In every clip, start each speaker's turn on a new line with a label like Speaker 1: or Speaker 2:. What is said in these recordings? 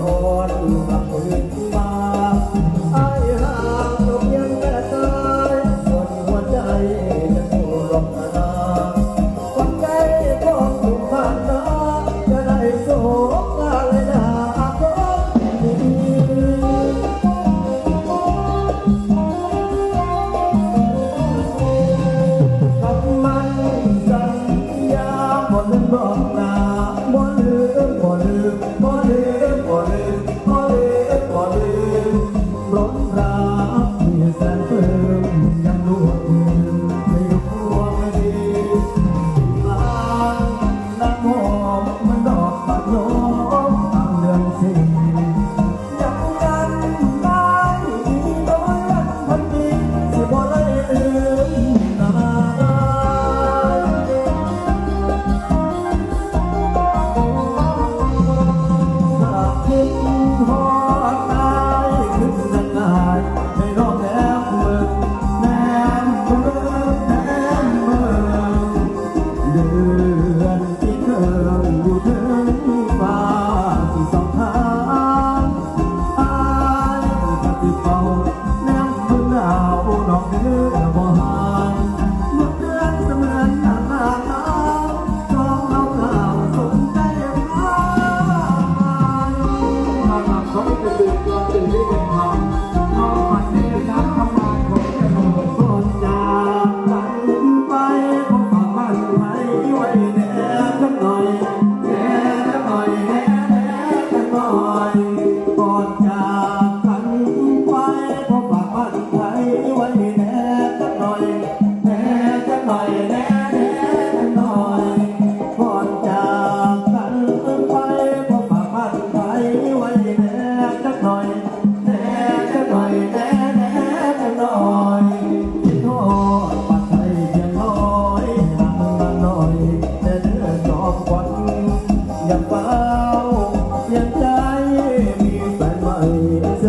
Speaker 1: อนลับคืนมาไอหาตกยังแต่ตาคนหัวใจจะถูกหลอกนาคนใจของถูกผ่านตาจะได้โศกมาเลนะคำมันสัญญาหมดนั้บอก calor.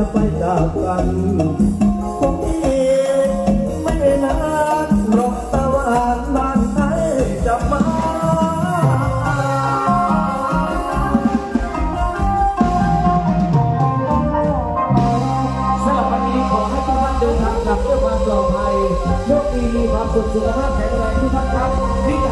Speaker 1: ะไปจากกันผมเองไม่นานรอกตะวันบ้านไทยจะมา
Speaker 2: สำหรับวันนี้ขอให้ทุกท่านเดินทางกลับด้วยความปลอดภัยโชคดีมีความสุขสุขภาพแข็งแรงทุกท่านครับ